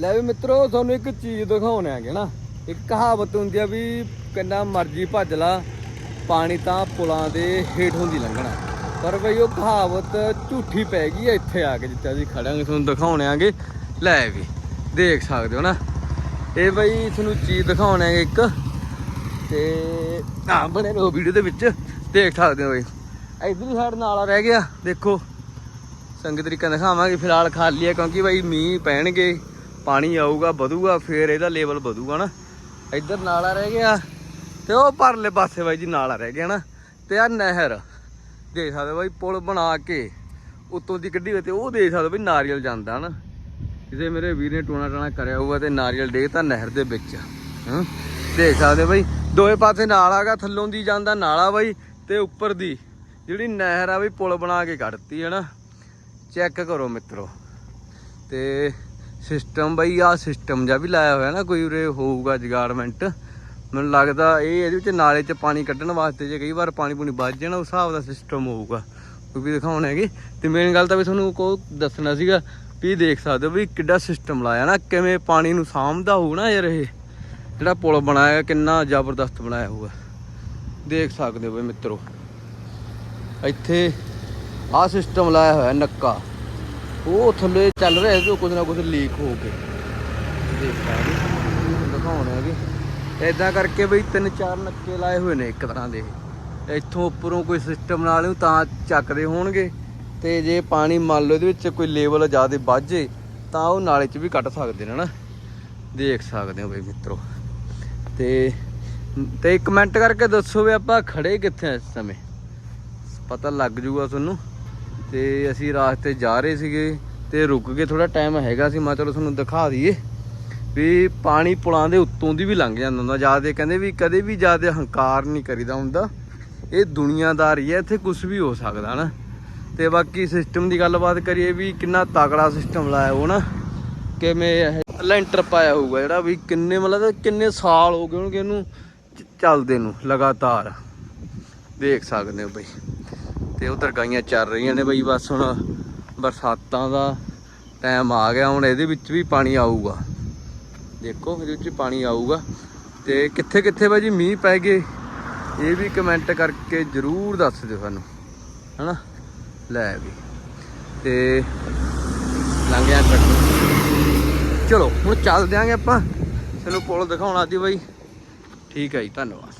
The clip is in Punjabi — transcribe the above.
ਲੈ ਵੀ ਮਿੱਤਰੋ, ਤੁਹਾਨੂੰ ਇੱਕ ਚੀਜ਼ ਦਿਖਾਉਣੇ ਆਗੇ ਨਾ। ਇੱਕ ਕਹਾਵਤ ਹੁੰਦੀ ਆ ਵੀ ਕਿੰਨਾ ਮਰਜ਼ੀ ਭੱਜ ਲਾ, ਪਾਣੀ ਤਾਂ ਪੁਲਾਂ ਦੇ ਹੇਠ ਹੁੰਦੀ ਲੰਘਣਾ। ਪਰ ਬਈ ਉਹ ਕਹਾਵਤ ਝੂਠੀ ਪੈ ਗਈ ਆ, ਇੱਥੇ ਆ ਕੇ ਜਿੱਥੇ ਅਸੀਂ ਖੜਾਂਗੇ ਤੁਹਾਨੂੰ ਦਿਖਾਉਣੇ ਆਗੇ ਲੈ ਵੀ, ਦੇਖ ਸਕਦੇ ਹੋ ਨਾ। ਇਹ ਬਈ ਤੁਹਾਨੂੰ ਚੀਜ਼ ਦਿਖਾਉਣ ਆਗੇ ਇੱਕ। ਤੇ ਆ ਬਣੇ ਰਹੋ ਵੀਡੀਓ ਦੇ ਵਿੱਚ, ਦੇਖ ਸਕਦੇ ਹੋ ਬਈ। ਇਧਰਲੀ ਸਾਈਡ ਨਾਲਾ ਰਹਿ ਗਿਆ, ਦੇਖੋ। ਸੰਗਤ ਤਰੀਕਾ ਦਿਖਾਵਾਂਗੇ, ਫਿਲਹਾਲ ਖਾਲੀ ਹੈ ਕਿਉਂਕਿ ਬਈ ਮੀਂਹ ਪੈਣਗੇ। ਪਾਣੀ ਆਊਗਾ, ਵਧੂਗਾ, ਫੇਰ ਇਹਦਾ ਲੈਵਲ ਵਧੂਗਾ ਨਾ। ਇੱਧਰ ਨਾਲਾ ਰਹਿ ਗਿਆ। ਤੇ ਉਹ ਪਰਲੇ ਪਾਸੇ ਬਾਈ ਜੀ ਨਾਲਾ ਰਹਿ ਗਿਆ ਨਾ। ਤੇ ਆ ਨਹਿਰ, ਦੇਖ ਸਕਦੇ ਬਾਈ, ਪੁਲ ਬਣਾ ਕੇ ਉੱਤੋਂ ਦੀ ਕੱਢੀ ਹੋਈ ਤੇ ਉਹ ਦੇਖ ਸਕਦੇ ਹੋ ਨਾਰੀਅਲ ਜਾਂਦਾ ਨਾ। ਕਿਸੇ ਮੇਰੇ ਵੀਰ ਨੇ ਟੋਣਾ ਟਾਣਾ ਕਰਿਆ ਹੋਊਗਾ ਤੇ ਨਾਰੀਅਲ ਡੇ ਤਾਂ ਨਹਿਰ ਦੇ ਵਿੱਚ ਹਾਂ, ਦੇਖ ਸਕਦੇ ਬਾਈ, ਦੋਵੇਂ ਪਾਸੇ ਨਾਲਾ ਹੈਗਾ ਥੱਲੋਂ ਦੀ ਜਾਂਦਾ, ਨਾਲਾ ਬਾਈ, ਤੇ ਉੱਪਰ ਦੀ ਜਿਹੜੀ ਨਹਿਰ ਆ ਬਈ, ਪੁਲ ਬਣਾ ਕੇ ਕੱਢਤੀ ਹੈ ਨਾ। ਚੈੱਕ ਕਰੋ ਮਿੱਤਰੋ। ਤੇ ਸਿਸਟਮ ਬਈ ਆ ਸਿਸਟਮ ਜਾਂ ਵੀ ਲਾਇਆ ਹੋਇਆ ਨਾ ਕੋਈ ਉਰੇ ਹੋਊਗਾ ਜਗਾਰਮੈਂਟ ਮੈਨੂੰ ਲੱਗਦਾ ਇਹ ਇਹਦੇ ਵਿੱਚ ਨਾਲੇ 'ਚ ਪਾਣੀ ਕੱਢਣ ਵਾਸਤੇ ਜੇ ਕਈ ਵਾਰ ਪਾਣੀ ਪੂਣੀ ਵੱਜ ਜਾਣਾ, ਉਸ ਹਿਸਾਬ ਦਾ ਸਿਸਟਮ ਹੋਊਗਾ। ਉਹ ਵੀ ਦਿਖਾਉਣ ਹੈਗੇ। ਤੇ ਮੇਨ ਗੱਲ ਤਾਂ ਵੀ ਤੁਹਾਨੂੰ ਕੋ ਦੱਸਣਾ ਸੀਗਾ ਵੀ ਦੇਖ ਸਕਦੇ ਹੋ ਵੀ ਕਿੱਡਾ ਸਿਸਟਮ ਲਾਇਆ ਨਾ, ਕਿਵੇਂ ਪਾਣੀ ਨੂੰ ਸਾਂਭਦਾ ਹੋਊ ਨਾ ਯਾਰ ਇਹ। ਜਿਹੜਾ ਪੁਲ ਬਣਾਇਆ, ਕਿੰਨਾ ਜ਼ਬਰਦਸਤ ਬਣਾਇਆ ਹੋਊਗਾ। ਦੇਖ ਸਕਦੇ ਹੋ ਬਈ ਮਿੱਤਰੋ। ਇੱਥੇ ਆਹ ਸਿਸਟਮ ਲਾਇਆ ਹੋਇਆ ਨੱਕਾ। ਉਹ ਥੱਲੇ ਚੱਲ ਰਿਹਾ ਜੋ ਕੁਝ ਨਾ ਕੁਝ ਲੀਕ ਹੋ ਕੇ। ਦੇਖਾਂਗੇ ਦਿਖਾਉਣ ਹੈਗੇ ਇਦਾਂ ਕਰਕੇ ਬਈ ਤਿੰਨ ਚਾਰ ਨੱਕੇ ਲਾਏ ਹੋਏ ਨੇ ਇੱਕ ਤਰ੍ਹਾਂ ਦੇ। ਇੱਥੋਂ ਉੱਪਰੋਂ ਕੋਈ ਸਿਸਟਮ ਨਾਲ ਨੂੰ ਤਾਂ ਚੱਕਦੇ ਹੋਣਗੇ। ਤੇ ਜੇ ਪਾਣੀ ਮੰਨ ਲਓ ਇਹਦੇ ਵਿੱਚ ਕੋਈ ਲੇਵਲ ਜ਼ਿਆਦਾ ਵੱਜੇ ਤਾਂ ਉਹ ਨਾਲੇ 'ਚ ਵੀ ਕੱਢ ਸਕਦੇ ਨੇ ਨਾ। ਦੇਖ ਸਕਦੇ ਹੋ ਬਈ ਮਿੱਤਰੋ। ਤੇ ਤੇ ਕਮੈਂਟ ਕਰਕੇ ਦੱਸੋ ਵੀ ਆਪਾਂ ਖੜੇ ਕਿੱਥੇ ਇਸ ਸਮੇਂ? ਪਤਾ ਲੱਗ ਜੂਗਾ ਤੁਹਾਨੂੰ। ਤੇ ਅਸੀਂ ਰਾਸਤੇ ਜਾ ਰਹੇ ਸੀਗੇ ਤੇ ਰੁਕ ਕੇ ਥੋੜਾ ਟਾਈਮ ਹੈਗਾ ਸੀ, ਮੈਂ ਚਲੋ ਤੁਹਾਨੂੰ ਦਿਖਾ ਦਈਏ ਵੀ ਪਾਣੀ ਪੁਲਾਂ ਦੇ ਉੱਤੋਂ ਦੀ ਵੀ ਲੰਘ ਜਾਂਦਾ ਹੁੰਦਾ, ਜ਼ਿਆਦਾ ਕਹਿੰਦੇ ਵੀ ਕਦੇ ਵੀ ਜ਼ਿਆਦਾ ਹੰਕਾਰ ਨਹੀਂ ਕਰੀਦਾ ਹੁੰਦਾ। ਇਹ ਦੁਨੀਆਦਾਰੀ ਹੈ ਇੱਥੇ ਕੁਝ ਵੀ ਹੋ ਸਕਦਾ ਨਾ। ਤੇ ਬਾਕੀ ਸਿਸਟਮ ਦੀ ਗੱਲਬਾਤ ਕਰੀਏ ਵੀ ਕਿੰਨਾ ਤਕੜਾ ਸਿਸਟਮ ਲਾਇਆ ਉਹ ਨਾ, ਕਿਵੇਂ ਇਹ ਲੈਂਟਰ ਪਾਇਆ ਹੋਊਗਾ ਜਿਹੜਾ ਵੀ ਕਿੰਨੇ ਮਤਲਬ ਕਿੰਨੇ ਸਾਲ ਹੋ ਗਏ ਹੋਣਗੇ ਇਹਨੂੰ ਚੱਲਦੇ ਨੂੰ ਲਗਾਤਾਰ। ਦੇਖ ਸਕਦੇ ਹੋ ਬਈ। ਤੇ ਉਧਰ ਗਾਈਆਂ ਚੱਲ ਰਹੀਆਂ ਨੇ ਬਈ, ਬਸ ਹੁਣ ਬਰਸਾਤਾਂ ਦਾ ਟਾਈਮ ਆ ਗਿਆ, ਹੁਣ ਇਹਦੇ ਵਿੱਚ ਵੀ ਪਾਣੀ ਆਊਗਾ। ਦੇਖੋ, ਇਹਦੇ ਵਿੱਚ ਪਾਣੀ ਆਊਗਾ। ਤੇ ਕਿੱਥੇ ਕਿੱਥੇ ਬਾਈ ਜੀ ਮੀਂਹ ਪੈ ਗਏ, ਇਹ ਵੀ ਕਮੈਂਟ ਕਰਕੇ ਜਰੂਰ ਦੱਸ ਦਿਓ ਸਾਨੂੰ, ਹਨਾ? ਲੈ ਵੀ। ਤੇ ਲੰਘਿਆ ਟਰੱਕ ਚਲੋ, ਹੁਣ ਚੱਲ ਦਿਆਂਗੇ ਆਪਾਂ। ਤੁਹਾਨੂੰ ਪੁਲ ਦਿਖਾਉਣਾ ਸੀ ਬਾਈ। ਠੀਕ ਹੈ ਜੀ, ਧੰਨਵਾਦ।